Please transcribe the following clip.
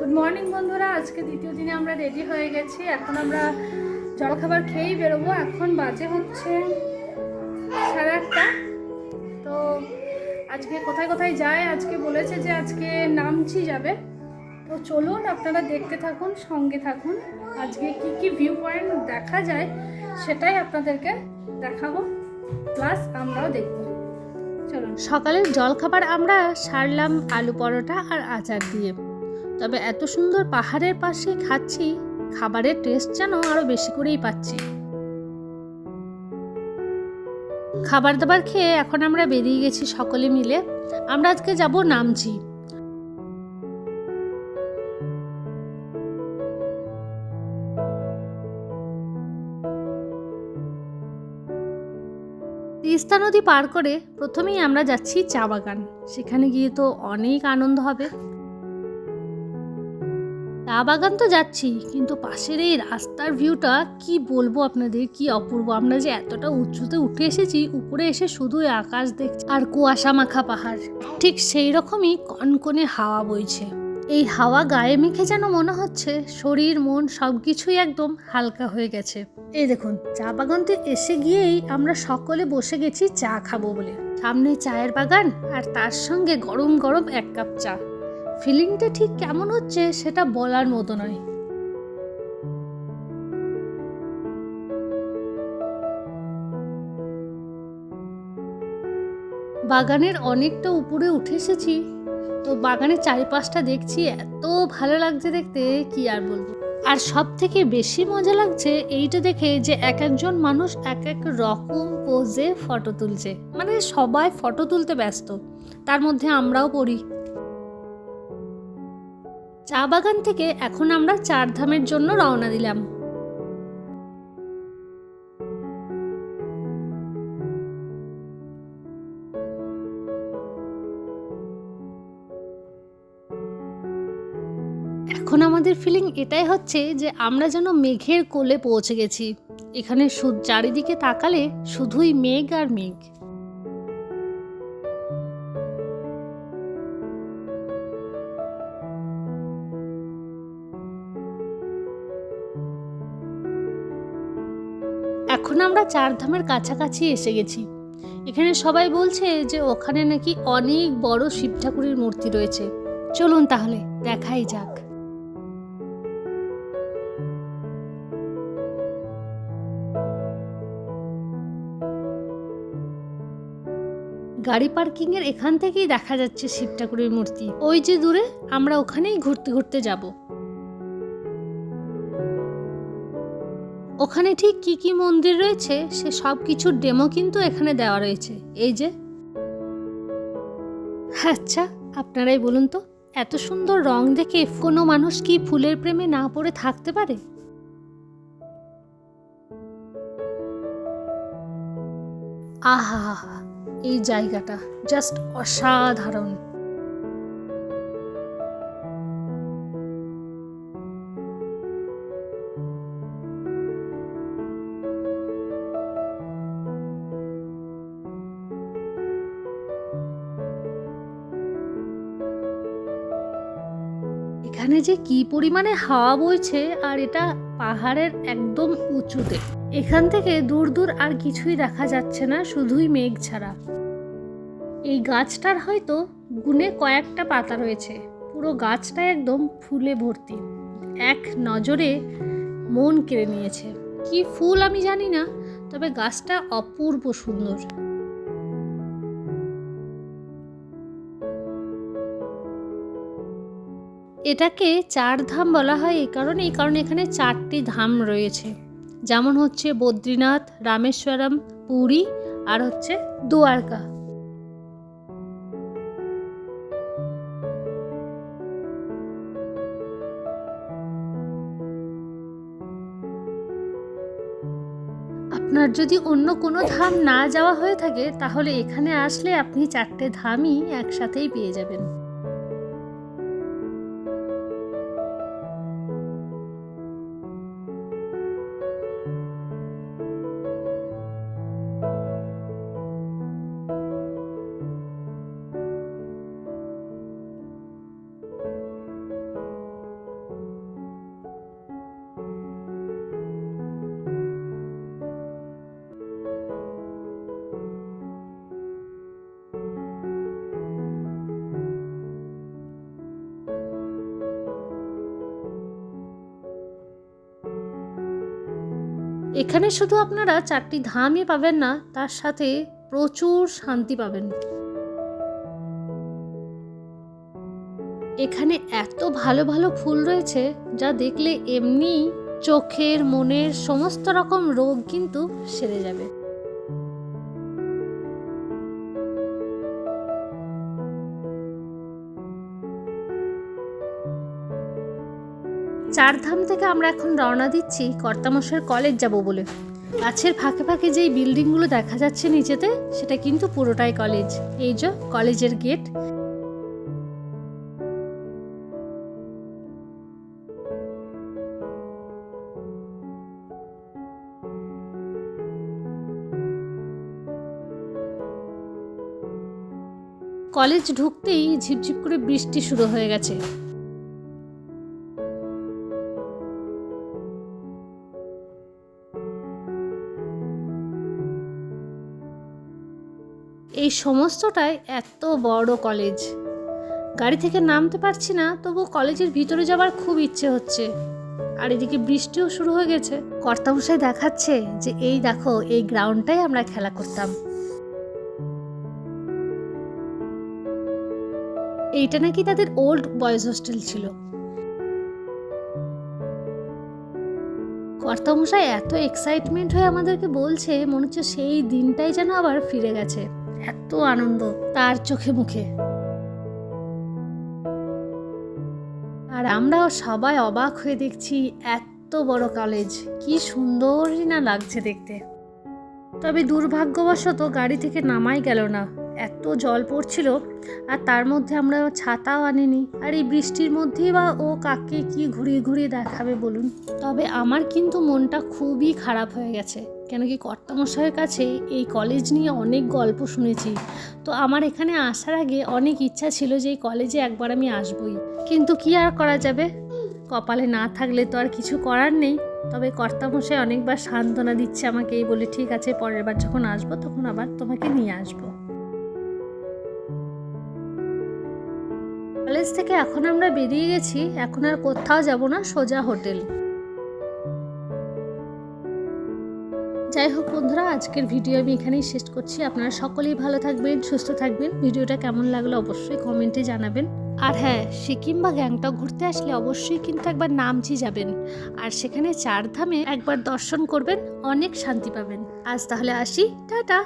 Good morning বন্ধুরা। আজকে দ্বিতীয় দিনে আমরা রেডি হয়ে গেছি। এখন আমরা জলখাবার খেয়েই বেরোবো। এখন বাজে হচ্ছে সাড়ে আটটা। তো আজকে কোথায় কোথায় যায়? আজকে বলেছে যে আজকে নামছি যাবে। তো চলুন, আপনারা দেখতে থাকুন, সঙ্গে থাকুন। আজকে কি কি ভিউ পয়েন্ট দেখা যায় সেটাই আপনাদেরকে দেখাবো। প্লাস আমরাও দেখব। চলুন। সকালের জলখাবার আমরা সারলাম আলু পরোটা আর আচার দিয়ে। তবে এত সুন্দর পাহাড়ের পাশে খাচ্ছি, খাবারের টেস্ট যেন আরও বেশি করেই পাচ্ছি। খাবার দাবার খেয়ে এখন আমরা বেরিয়ে গেছি সকলে মিলে। আমরা আজকে যাব নামচি তিস্তা নদী পার করে প্রথমেই আমরা যাচ্ছি চা বাগান। সেখানে গিয়ে তো অনেক আনন্দ হবে। চা বাগান তো যাচ্ছি, কিন্তু পাশের এই রাস্তার ভিউটা কি বলব আপনাদের, কি অপূর্ব। আমরা যে এতটা উঁচুতে উঠে এসেছি, উপরে এসে শুধুই আকাশ দেখছি আর কুয়াশা মাখা পাহাড়। ঠিক সেই রকমই কনকনে হাওয়া বইছে। এই হাওয়া গায়ে মেখে যেন মনে হচ্ছে শরীর, মন সব কিছুই একদম হালকা হয়ে গেছে। এই দেখুন, চা বাগানতে এসে গিয়েই আমরা সকলে বসে গেছি চা খাব বলে। সামনে চায়ের বাগান আর তার সঙ্গে গরম গরম এক কাপ চা। ফিলিংটা ঠিক কেমন হচ্ছে সেটা বলার মতো নয়। বাগানের অনেকটা উপরে উঠে এসেছি, তো বাগানের চারিপাশটা দেখছি এত ভালো লাগছে দেখতে, কি আর বলব। আর সব থেকে বেশি মজা লাগছে এইটা দেখে যে এক একজন মানুষ এক এক রকম পোজে ফটো তুলছে। মানে সবাই ফটো তুলতে ব্যস্ত, তার মধ্যে আমরাও পড়ি। চা বাগান থেকে এখন আমরা চার ধামের জন্য রওনা দিলাম। এখন আমাদের ফিলিং এটাই হচ্ছে যে আমরা যেন মেঘের কোলে পৌঁছে গেছি। এখানে চারিদিকে তাকালে শুধুই মেঘ আর মেঘ। এখন আমরা চার ধামের কাছাকাছি এসে গেছি। এখানে সবাই বলছে যে ওখানে নাকি অনেক বড় শিব ঠাকুরের মূর্তি রয়েছে। চলুন তাহলে, দেখাই যাক। গাড়ি পার্কিং এর এখান থেকেই দেখা যাচ্ছে শিব ঠাকুরের মূর্তি। ওই যে দূরে আমরা ওখানেই ঘুরতে ঘুরতে যাব। ওখানে ঠিক কি কি মন্দির রয়েছে, সে সব কিছুর ডেমো কিন্তু এখানে দেওয়া রয়েছে। এই যে। আচ্ছা আপনারাই বলুন তো, এত সুন্দর রং দেখে কোনো মানুষ কি ফুলের প্রেমে না পড়ে থাকতে পারে? আহা, এই জায়গাটা জাস্ট অসাধারণ। এখানে যে কি পরিমাণে হাওয়া বইছে আর এটা পাহাড়ের একদম উঁচুতে। এখান থেকে দূর দূর আর কিছুই দেখা যাচ্ছে না, শুধুই মেঘ ছাড়া। এই গাছটার হয়তো গুনে কয়েকটা পাতা রয়েছে। পুরো গাছটা একদম ফুলে ভর্তি। এক নজরে মন কেড়ে নিয়েছে। কি ফুল আমি জানি না, তবে গাছটা অপূর্ব সুন্দর। এটাকে চার ধাম বলা হয় এই কারণে এই কারণে এখানে চারটি ধাম রয়েছে। যেমন হচ্ছে বদ্রীনাথ, রামেশ্বরম, পুরী আর হচ্ছে দুয়ারকা আপনার যদি অন্য কোনো ধাম না যাওয়া হয়ে থাকে, তাহলে এখানে আসলে আপনি চারটে ধামই একসাথেই পেয়ে যাবেন। এখানে শুধু আপনারা চারটি ধামই পাবেন না, তার সাথে প্রচুর শান্তি পাবেন। এখানে এত ভালো ভালো ফুল রয়েছে, যা দেখলে এমনি চোখের, মনের সমস্ত রকম রোগ কিন্তু সেরে যাবে। চারধাম থেকে আমরা এখন রওনা দিচ্ছি কর্তামশাইয়ের কলেজ যাব বলে। গাছের ফাঁকে ফাঁকে যেই বিল্ডিংগুলো দেখা যাচ্ছে নিচেতে, সেটা কিন্তু পুরোটাই কলেজ। এই যে কলেজের গেট। কলেজ ঢুকতেই ঝিপঝিপ করে বৃষ্টি শুরু হয়ে গেছে। এই সমস্তটাই এত বড় কলেজ গাড়ি থেকে নামতে পারছি না তবু কলেজের ভিতরে যাবার খুব ইচ্ছে হচ্ছে। আর এদিকে বৃষ্টিও শুরু হয়ে গেছে। কর্তামশাই দেখাচ্ছে যে এই দেখো, এই গ্রাউন্ডটাই আমরা খেলা করতাম। এইটা নাকি তাদের ওল্ড বয়েজ হোস্টেল ছিল। কর্তামশাই এত এক্সাইটমেন্ট হয়ে আমাদেরকে বলছে, মনে হচ্ছে সেই দিনটাই যেন আবার ফিরে গেছে। এত আনন্দ তার চোখে মুখে। আর আমরাও সবাই অবাক হয়ে দেখছি এত বড় কলেজ কি সুন্দরই না লাগছে দেখতে। তবে দুর্ভাগ্যবশত গাড়ি থেকে নামাই গেল না, এত জল পড়ছিল, আর তার মধ্যে আমরা ছাতাও আনিনি। আর এই বৃষ্টির মধ্যেই বা ও কাকে কি ঘুরিয়ে ঘুরিয়ে দেখাবে বলুন? তবে আমার কিন্তু মনটা খুবই খারাপ হয়ে গেছে। কেন কি কর্তামশাইয়ের কাছে এই কলেজ নিয়ে অনেক গল্প শুনেছি। তো আমার এখানে আসার আগে অনেক ইচ্ছা ছিল যে এই কলেজে একবার আমি আসবই। কিন্তু কি আর করা যাবে? কপালে না থাকলে তো আর কিছু করার নেই। তবে কর্তামশাই অনেকবার সান্ত্বনা দিচ্ছে আমাকে এই বলে, ঠিক আছে, পরের বার যখন আসব তখন আবার তোমাকে নিয়ে আসব। কলেজ থেকে এখন আমরা বেরিয়ে গেছি। এখন আর কোথাও যাব না, সোজা হোটেল। যাই হোক বন্ধুরা, আজকের ভিডিও আমি এখানেই শেষ করছি। আপনারা সকলেই ভালো থাকবেন, সুস্থ থাকবেন। ভিডিওটা কেমন লাগল অবশ্যই কমেন্টে জানাবেন। আর হ্যাঁ সিকিম বা গ্যাংটক ঘুরতে আসলে অবশ্যই কিন্তু একবার নামচি যাবেন। আর সেখানে চারধামে একবার দর্শন করবেন, অনেক শান্তি পাবেন। আজ তাহলে আসি। টাটা!